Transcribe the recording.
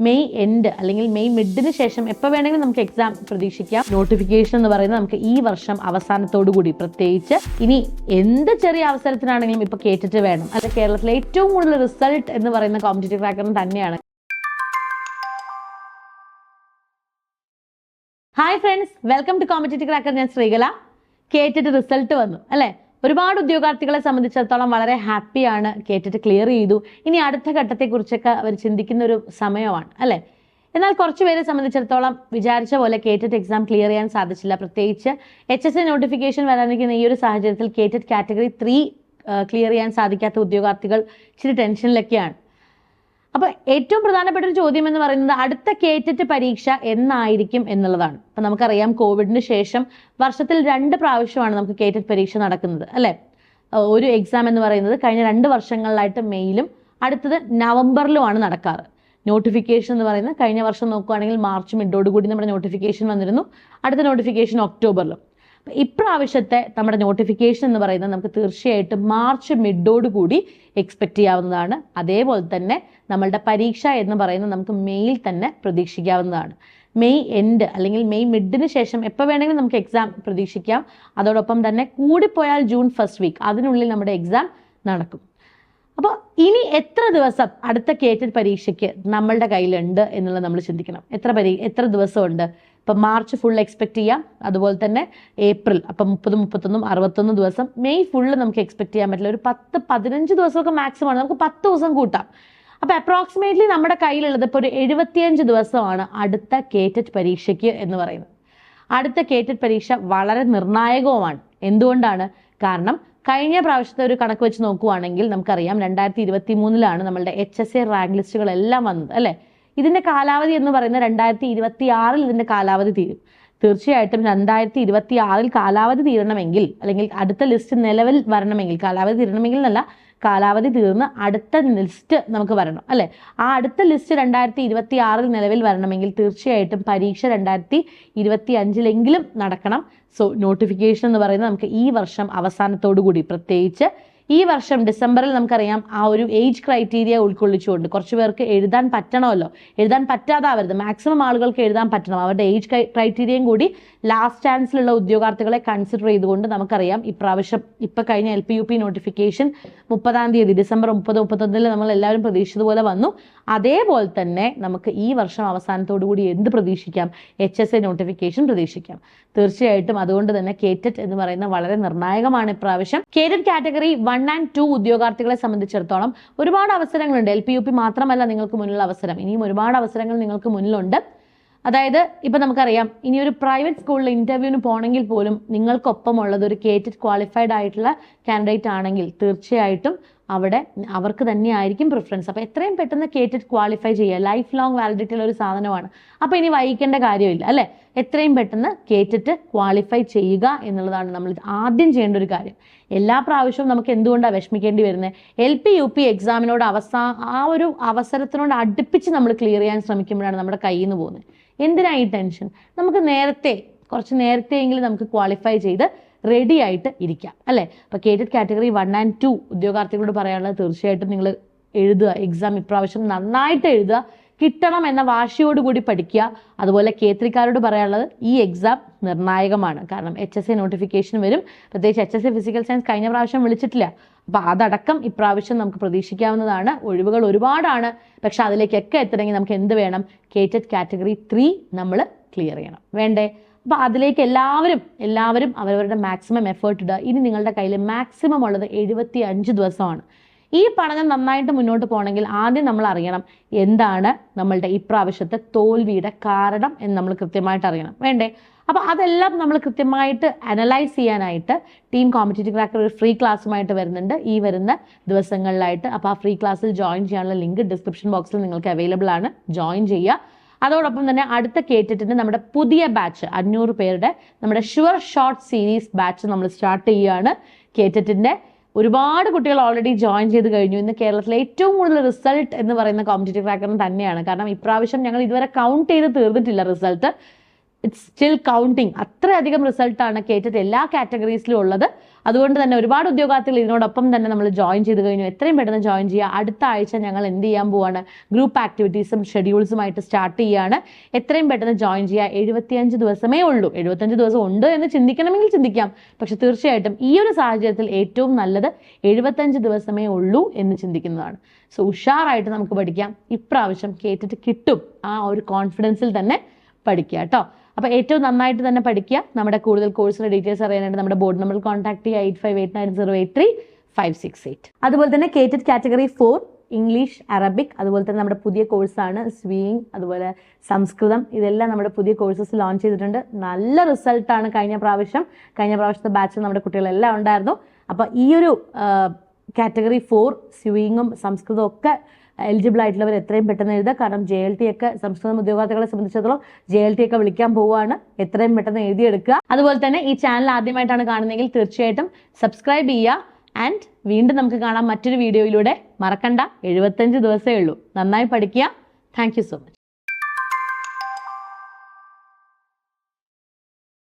May end അല്ലെങ്കിൽ May മിഡിന് ശേഷം എപ്പോൾ വേണമെങ്കിലും നമുക്ക് എക്സാം പ്രതീക്ഷിക്കാം. നോട്ടിഫിക്കേഷൻ എന്ന് പറയുന്നത് നമുക്ക് ഈ വർഷം അവസാനത്തോടു കൂടി. പ്രത്യേകിച്ച് ഇനി എന്ത് ചെറിയ അവസരത്തിനാണെങ്കിലും ഇപ്പൊ കേട്ടിട്ട് വേണം. അല്ലെ കേരളത്തിലെ ഏറ്റവും കൂടുതൽ റിസൾട്ട് എന്ന് പറയുന്ന കോമ്പറ്റേറ്റീവ് ക്രാക്കറിന് തന്നെയാണ്. Hi friends welcome to competitive cracker ഞാൻ ശ്രീകല. കേട്ടിട്ട് റിസൾട്ട് വന്നു അല്ലേ? ഒരുപാട് ഉദ്യോഗാർത്ഥികളെ സംബന്ധിച്ചിടത്തോളം വളരെ ഹാപ്പിയാണ് കേട്ടിട്ട് ക്ലിയർ ചെയ്തു. ഇനി അടുത്ത ഘട്ടത്തെക്കുറിച്ചൊക്കെ അവർ ചിന്തിക്കുന്ന ഒരു സമയമാണ് അല്ലേ? എന്നാൽ കുറച്ച് പേരെ സംബന്ധിച്ചിടത്തോളം വിചാരിച്ച പോലെ കേറ്ററ്റ് എക്സാം ക്ലിയർ ചെയ്യാൻ സാധിച്ചില്ല. പ്രത്യേകിച്ച് എച്ച് എസ് എ നോട്ടിഫിക്കേഷൻ വരാനിരിക്കുന്ന ഈ ഒരു സാഹചര്യത്തിൽ കേറ്ററ്റ് കാറ്റഗറി ത്രീ ക്ലിയർ ചെയ്യാൻ സാധിക്കാത്ത ഉദ്യോഗാർത്ഥികൾ ഇച്ചിരി ടെൻഷനിലൊക്കെയാണ് അപ്പൊ ഏറ്റവും പ്രധാനപ്പെട്ട ഒരു ചോദ്യം എന്ന് പറയുന്നത് അടുത്ത കേറ്ററ്റ് പരീക്ഷ എന്നായിരിക്കും എന്നുള്ളതാണ്. അപ്പൊ നമുക്കറിയാം കോവിഡിന് ശേഷം വർഷത്തിൽ രണ്ട് പ്രാവശ്യമാണ് നമുക്ക് കേറ്ററ്റ് പരീക്ഷ നടക്കുന്നത് അല്ലേ? ഒരു എക്സാം എന്ന് പറയുന്നത് കഴിഞ്ഞ രണ്ട് വർഷങ്ങളിലായിട്ട് മെയ്യിലും അടുത്തത് നവംബറിലുമാണ് നടക്കാറ്. നോട്ടിഫിക്കേഷൻ എന്ന് പറയുന്നത് കഴിഞ്ഞ വർഷം നോക്കുകയാണെങ്കിൽ മാർച്ച് മിഡോട് കൂടി നമ്മുടെ നോട്ടിഫിക്കേഷൻ വന്നിരുന്നു. അടുത്ത നോട്ടിഫിക്കേഷൻ ഒക്ടോബറിലും. ഇപ്രാവശ്യത്തെ നമ്മുടെ നോട്ടിഫിക്കേഷൻ എന്ന് പറയുന്നത് നമുക്ക് തീർച്ചയായിട്ടും മാർച്ച് മിഡോട് കൂടി എക്സ്പെക്ട് ചെയ്യാവുന്നതാണ്. അതേപോലെ തന്നെ നമ്മളുടെ പരീക്ഷ എന്ന് പറയുന്നത് നമുക്ക് മെയ്യിൽ തന്നെ പ്രതീക്ഷിക്കാവുന്നതാണ്. മെയ് എൻഡ് അല്ലെങ്കിൽ മെയ് മിഡിന് ശേഷം എപ്പോൾ വേണമെങ്കിലും നമുക്ക് എക്സാം പ്രതീക്ഷിക്കാം. അതോടൊപ്പം തന്നെ കൂടിപ്പോയാൽ ജൂൺ ഫസ്റ്റ് വീക്ക് അതിനുള്ളിൽ നമ്മുടെ എക്സാം നടക്കും. അപ്പോൾ ഇനി എത്ര ദിവസം അടുത്ത കേറ്റഡ് പരീക്ഷയ്ക്ക് നമ്മളുടെ കയ്യിലുണ്ട് എന്നുള്ളത് നമ്മൾ ചിന്തിക്കണം. എത്ര പരീ എത്ര ദിവസമുണ്ട്? ഇപ്പം മാർച്ച് ഫുൾ എക്സ്പെക്ട് ചെയ്യാം. അതുപോലെ തന്നെ ഏപ്രിൽ അപ്പം മുപ്പത് മുപ്പത്തൊന്നും അറുപത്തൊന്ന് ദിവസം. മെയ് ഫുള്ള് നമുക്ക് എക്സ്പെക്ട് ചെയ്യാൻ പറ്റില്ല. ഒരു പത്ത് പതിനഞ്ച് ദിവസമൊക്കെ മാക്സിമം ആണ്. നമുക്ക് പത്ത് ദിവസം കൂട്ടാം. അപ്പൊ അപ്രോക്സിമേറ്റ്ലി നമ്മുടെ കയ്യിലുള്ളത് ഇപ്പോൾ ഒരു എഴുപത്തിയഞ്ച് ദിവസമാണ് അടുത്ത കേറ്റഡ് പരീക്ഷയ്ക്ക് എന്ന് പറയുന്നത്. അടുത്ത കേറ്റഡ് പരീക്ഷ വളരെ നിർണായകവുമാണ്. എന്തുകൊണ്ടാണ്? കാരണം കഴിഞ്ഞ പ്രാവശ്യത്തെ ഒരു കണക്ക് വെച്ച് നോക്കുവാണെങ്കിൽ നമുക്കറിയാം രണ്ടായിരത്തി ഇരുപത്തി മൂന്നിലാണ് നമ്മളുടെ എച്ച് എസ് എ റാങ്ക് ലിസ്റ്റുകളെല്ലാം വന്നത് അല്ലെ? ഇതിന്റെ കാലാവധി എന്ന് പറയുന്നത് രണ്ടായിരത്തി ഇരുപത്തി ആറിൽ ഇതിന്റെ കാലാവധി തീരും. തീർച്ചയായിട്ടും രണ്ടായിരത്തി ഇരുപത്തി ആറിൽ കാലാവധി തീരണമെങ്കിൽ അല്ലെങ്കിൽ അടുത്ത ലിസ്റ്റ് നിലവിൽ വരണമെങ്കിൽ കാലാവധി തീരണമെങ്കിൽ എന്നല്ല കാലാവധി തീർന്ന് അടുത്ത ലിസ്റ്റ് നമുക്ക് വരണം അല്ലെ? ആ അടുത്ത ലിസ്റ്റ് രണ്ടായിരത്തി ഇരുപത്തി ആറിൽ നിലവിൽ വരണമെങ്കിൽ തീർച്ചയായിട്ടും പരീക്ഷ രണ്ടായിരത്തി ഇരുപത്തി അഞ്ചിലെങ്കിലും നടക്കണം. സോ നോട്ടിഫിക്കേഷൻ എന്ന് പറയുന്നത് നമുക്ക് ഈ വർഷം അവസാനത്തോടു കൂടി പ്രത്യേകിച്ച് ഈ വർഷം ഡിസംബറിൽ നമുക്കറിയാം ആ ഒരു ഏജ് ക്രൈറ്റീരിയ ഉൾക്കൊള്ളിച്ചുകൊണ്ട് കുറച്ച് പേർക്ക് എഴുതാൻ പറ്റണമല്ലോ. എഴുതാൻ പറ്റാതാവരുത്. മാക്സിമം ആളുകൾക്ക് എഴുതാൻ പറ്റണം. അവരുടെ ഏജ് ക്രൈറ്റീരിയയും കൂടി ലാസ്റ്റ് ചാൻസിലുള്ള ഉദ്യോഗാർത്ഥികളെ കൺസിഡർ ചെയ്തുകൊണ്ട് നമുക്കറിയാം. ഇപ്രാവശ്യം ഇപ്പൊ കഴിഞ്ഞ L P U P notification മുപ്പതാം തീയതി ഡിസംബർ മുപ്പത് മുപ്പത്തൊന്നിൽ നമ്മൾ എല്ലാവരും പ്രതീക്ഷിച്ചതുപോലെ വന്നു. അതേപോലെ തന്നെ നമുക്ക് ഈ വർഷം അവസാനത്തോടു കൂടി എന്ത് പ്രതീക്ഷിക്കാം? എച്ച് എസ് എ നോട്ടിഫിക്കേഷൻ പ്രതീക്ഷിക്കാം. തീർച്ചയായിട്ടും അതുകൊണ്ട് തന്നെ കേറ്ററ്റ് എന്ന് പറയുന്ന വളരെ നിർണായകമാണ് ഇപ്രാവശ്യം. KTET category one and two ഉദ്യോഗാർത്ഥികളെ സംബന്ധിച്ചിടത്തോളം ഒരുപാട് അവസരങ്ങളുണ്ട്. എൽ പി യു പി മാത്രമല്ല നിങ്ങൾക്ക് മുന്നിലുള്ള അവസരം. ഇനിയും ഒരുപാട് അവസരങ്ങൾ നിങ്ങൾക്ക് മുന്നിലുണ്ട്. അതായത് ഇപ്പം നമുക്കറിയാം ഇനി ഒരു പ്രൈവറ്റ് സ്കൂളിൽ ഇന്റർവ്യൂവിന് പോകണമെങ്കിൽ പോലും നിങ്ങൾക്കൊപ്പമുള്ളത് ഒരു കേറ്റഡ് ക്വാളിഫൈഡ് ആയിട്ടുള്ള കാൻഡിഡേറ്റ് ആണെങ്കിൽ തീർച്ചയായിട്ടും അവിടെ അവർക്ക് തന്നെയായിരിക്കും പ്രിഫറൻസ് അപ്പോൾ എത്രയും പെട്ടെന്ന് കേട്ടിട്ട് ക്വാളിഫൈ ചെയ്യുക. ലൈഫ് ലോങ് വാലിഡിറ്റി ഉള്ള ഒരു സാധനമാണ്. അപ്പോൾ ഇനി വൈകിക്കേണ്ട കാര്യമില്ല അല്ലേ? എത്രയും പെട്ടെന്ന് കേറ്റിട്ട് ക്വാളിഫൈ ചെയ്യുക എന്നുള്ളതാണ് നമ്മൾ ആദ്യം ചെയ്യേണ്ട ഒരു കാര്യം. എല്ലാ പ്രാവശ്യവും നമുക്ക് എന്തുകൊണ്ടാണ് വിഷമിക്കേണ്ടി വരുന്നത് എൽ പി യു പി എക്സാമിനോട് അവസാ ആ ഒരു അവസരത്തിനോട് അടുപ്പിച്ച് നമ്മൾ ക്ലിയർ ചെയ്യാൻ ശ്രമിക്കുമ്പോഴാണ് നമ്മുടെ കയ്യിൽ നിന്ന് പോകുന്നത്. എന്തിനാ ഈ ടെൻഷൻ നമുക്ക് നേരത്തെ കുറച്ച് നേരത്തെയെങ്കിലും നമുക്ക് ക്വാളിഫൈ ചെയ്ത് റെഡി ആയിട്ട് ഇരിക്കാം അല്ലേ? അപ്പോൾ KTET category one and two ഉദ്യോഗാർത്ഥികളോട് പറയാനുള്ളത് തീർച്ചയായിട്ടും നിങ്ങൾ എഴുതുക എക്സാം ഇപ്രാവശ്യം നന്നായിട്ട് എഴുതുക കിട്ടണം എന്ന വാശിയോടുകൂടി പഠിക്കുക. അതുപോലെ കേത്രിക്കാരോട് പറയാനുള്ളത് ഈ എക്സാം നിർണായകമാണ്. കാരണം എച്ച് എസ് എ നോട്ടിഫിക്കേഷൻ വരും. പ്രത്യേകിച്ച് H S A physical science കഴിഞ്ഞ പ്രാവശ്യം വിളിച്ചിട്ടില്ല. അപ്പോൾ അതടക്കം ഇപ്രാവശ്യം നമുക്ക് പ്രതീക്ഷിക്കാവുന്നതാണ്. ഒഴിവുകൾ ഒരുപാടാണ്. പക്ഷെ അതിലേക്കൊക്കെ എത്തണമെങ്കിൽ നമുക്ക് എന്ത് വേണം? കേറ്റഡ് കാറ്റഗറി ത്രീ നമ്മൾ ക്ലിയർ ചെയ്യണം. വേണ്ടേ? അപ്പോൾ അതിലേക്ക് എല്ലാവരും എല്ലാവരും അവരവരുടെ മാക്സിമം എഫേർട്ട് ഇടുക. ഇനി നിങ്ങളുടെ കയ്യിൽ മാക്സിമം ഉള്ളത് എഴുപത്തി അഞ്ച് ദിവസമാണ്. ഈ പഠനം നന്നായിട്ട് മുന്നോട്ട് പോകണമെങ്കിൽ ആദ്യം നമ്മൾ അറിയണം എന്താണ് നമ്മളുടെ ഇപ്രാവശ്യത്തെ തോൽവിയുടെ കാരണം എന്ന് നമ്മൾ കൃത്യമായിട്ട് അറിയണം. വേണ്ടേ? അപ്പോൾ അതെല്ലാം നമ്മൾ കൃത്യമായിട്ട് അനലൈസ് ചെയ്യാനായിട്ട് ടീം കോമ്പറ്റേറ്റീവ് ക്രാക്കർ ഒരു ഫ്രീ ക്ലാസ്സുമായിട്ട് വരുന്നുണ്ട്. ഈ വരുന്ന ദിവസങ്ങളിലായിട്ട്. അപ്പോൾ ആ ഫ്രീ ക്ലാസ്സിൽ ജോയിൻ ചെയ്യാനുള്ള ലിങ്ക് ഡിസ്ക്രിപ്ഷൻ ബോക്സിൽ നിങ്ങൾക്ക് അവൈലബിൾ ആണ്. ജോയിൻ ചെയ്യുക. അതോടൊപ്പം തന്നെ അടുത്ത കേട്ടിട്ടുണ്ട് നമ്മുടെ പുതിയ ബാച്ച് അഞ്ഞൂറ് പേരുടെ നമ്മുടെ ഷുവർ ഷോർട്ട് സീരീസ് ബാച്ച് നമ്മൾ സ്റ്റാർട്ട് ചെയ്യുകയാണ് കേറ്ററ്റിന്റെ ഒരുപാട് കുട്ടികൾ ഓൾറെഡി ജോയിൻ ചെയ്ത് കഴിഞ്ഞു. ഇന്ന് കേരളത്തിലെ ഏറ്റവും കൂടുതൽ റിസൾട്ട് എന്ന് പറയുന്ന കോമ്പറ്റേറ്റീവ് ക്രാക്കറിന് തന്നെയാണ്. കാരണം ഇപ്രാവശ്യം ഞങ്ങൾ ഇതുവരെ കൗണ്ട് ചെയ്ത് തീർന്നിട്ടില്ല റിസൾട്ട് ഇറ്റ്സ് സ്റ്റിൽ കൗണ്ടിങ് അത്രയധികം റിസൾട്ടാണ് കേട്ടിട്ട് എല്ലാ കാറ്റഗറീസിലും ഉള്ളത്. അതുകൊണ്ട് തന്നെ ഒരുപാട് ഉദ്യോഗാർത്ഥികൾ ഇതിനോടൊപ്പം തന്നെ നമ്മൾ ജോയിൻ ചെയ്ത് കഴിഞ്ഞു. എത്രയും പെട്ടെന്ന് ജോയിൻ ചെയ്യുക. അടുത്ത ആഴ്ച ഞങ്ങൾ എന്ത് ചെയ്യാൻ പോവാണ്? ഗ്രൂപ്പ് ആക്ടിവിറ്റീസും ഷെഡ്യൂൾസുമായിട്ട് സ്റ്റാർട്ട് ചെയ്യുകയാണ് എത്രയും പെട്ടെന്ന് ജോയിൻ ചെയ്യുക. എഴുപത്തിയഞ്ച് ദിവസമേ ഉള്ളൂ. എഴുപത്തഞ്ച് ദിവസം ഉണ്ട് എന്ന് ചിന്തിക്കണമെങ്കിൽ ചിന്തിക്കാം. പക്ഷെ തീർച്ചയായിട്ടും ഈ ഒരു സാഹചര്യത്തിൽ ഏറ്റവും നല്ലത് എഴുപത്തഞ്ച് ദിവസമേ ഉള്ളൂ എന്ന് ചിന്തിക്കുന്നതാണ്. സോ ഉഷാറായിട്ട് നമുക്ക് പഠിക്കാം. ഇപ്രാവശ്യം കേട്ടിട്ട് കിട്ടും ആ ഒരു കോൺഫിഡൻസിൽ തന്നെ പഠിക്കുക കേട്ടോ. അപ്പോൾ ഏറ്റവും നന്നായിട്ട് തന്നെ പഠിക്കുക. നമ്മുടെ കൂടുതൽ കോഴ്സിന്റെ ഡീറ്റെയിൽസ് അറിയാനായിട്ട് നമ്മുടെ ബോർഡ് നമ്പർ കോൺടാക്ട് ചെയ്യുക. Eight five eight nine zero eight three five six eight അതുപോലെ തന്നെ KTET category four English Arabic അതുപോലെ തന്നെ നമ്മുടെ പുതിയ കോഴ്സാണ് സ്വീയിങ് അതുപോലെ സംസ്കൃതം ഇതെല്ലാം നമ്മുടെ പുതിയ കോഴ്സസ് ലോഞ്ച് ചെയ്തിട്ടുണ്ട്. നല്ല റിസൾട്ടാണ് കഴിഞ്ഞ പ്രാവശ്യം. കഴിഞ്ഞ പ്രാവശ്യത്തെ ബാച്ചിൽ നമ്മുടെ കുട്ടികളെല്ലാം ഉണ്ടായിരുന്നു. അപ്പോൾ ഈ ഒരു കാറ്റഗറി ഫോർ സ്വിങ്ങിങ്ങും സംസ്കൃതവും ഒക്കെ എലിജിബിൾ ആയിട്ടുള്ളവർ എത്രയും പെട്ടെന്ന് എഴുതുക. കാരണം ജെ എൽ ടി ഒക്കെ സംസ്ഥാന ഉദ്യോഗാർത്ഥികളെ സംബന്ധിച്ചിടത്തോളം ജെ എൽ ടി ഒക്കെ വിളിക്കാൻ പോവുകയാണ്. എത്രയും പെട്ടെന്ന് എഴുതിയെടുക്കുക. അതുപോലെ തന്നെ ഈ ചാനൽ ആദ്യമായിട്ടാണ് കാണുന്നതെങ്കിൽ തീർച്ചയായിട്ടും സബ്സ്ക്രൈബ് ചെയ്യുക. ആൻഡ് വീണ്ടും നമുക്ക് കാണാം മറ്റൊരു വീഡിയോയിലൂടെ മറക്കണ്ട. എഴുപത്തഞ്ച് ദിവസമേ ഉള്ളൂ. നന്നായി പഠിക്കുക. Thank so much